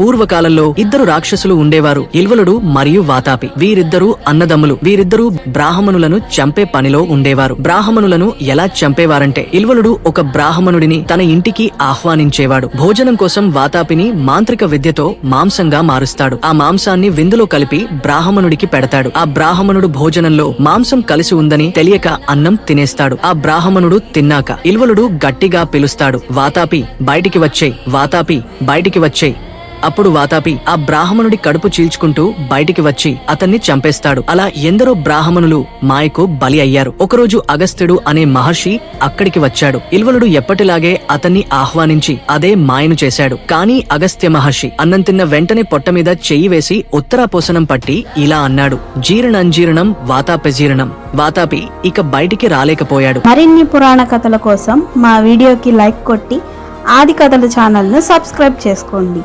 పూర్వకాలంలో ఇద్దరు రాక్షసులు ఉండేవారు ఇల్వలుడు మరియు వాతాపి. వీరిద్దరూ అన్నదమ్ములు వీరిద్దరూ బ్రాహ్మణులను చంపే పనిలో ఉండేవారు. బ్రాహ్మణులను ఎలా చంపేవారంటే ఇల్వలుడు ఒక బ్రాహ్మణుడిని తన ఇంటికి ఆహ్వానించేవాడు. భోజనం కోసం వాతాపిని మాంత్రిక విద్యతో మాంసంగా మారుస్తాడు. ఆ మాంసాన్ని విందులో కలిపి బ్రాహ్మణుడికి పెడతాడు. ఆ బ్రాహ్మణుడు భోజనంలో మాంసం కలిసి ఉందని తెలియక అన్నం తినేస్తాడు. ఆ బ్రాహ్మణుడు తిన్నాక ఇల్వలుడు గట్టిగా పిలుస్తాడు. వాతాపి బయటికి వచ్చే వాతాపి బయటికి వచ్చే అప్పుడు వాతాపి ఆ బ్రాహ్మణుడి కడుపు చీల్చుకుంటూ బయటికి వచ్చి అతన్ని చంపేస్తాడు. అలా ఎందరో బ్రాహ్మణులు మాయకు బలి అయ్యారు. ఒకరోజు అగస్త్యుడు అనే మహర్షి అక్కడికి వచ్చాడు. ఇల్వలుడు ఎప్పటిలాగే అతన్ని ఆహ్వానించి అదే మాయను చేశాడు. కానీ అగస్త్య మహర్షి అన్నం తిన్న వెంటనే పొట్ట మీద చెయ్యి వేసి ఉత్తరాపోసనం పట్టి ఇలా అన్నాడు. జీర్ణంజీర్ణం వాతాపజీర్ణం. వాతాపి ఇక బయటికి రాలేకపోయాడు. మరిన్ని పురాణ కథల కోసం మా వీడియోకి లైక్ కొట్టి ఆది కథల ఛానల్ను సబ్స్క్రైబ్ చేసుకోండి.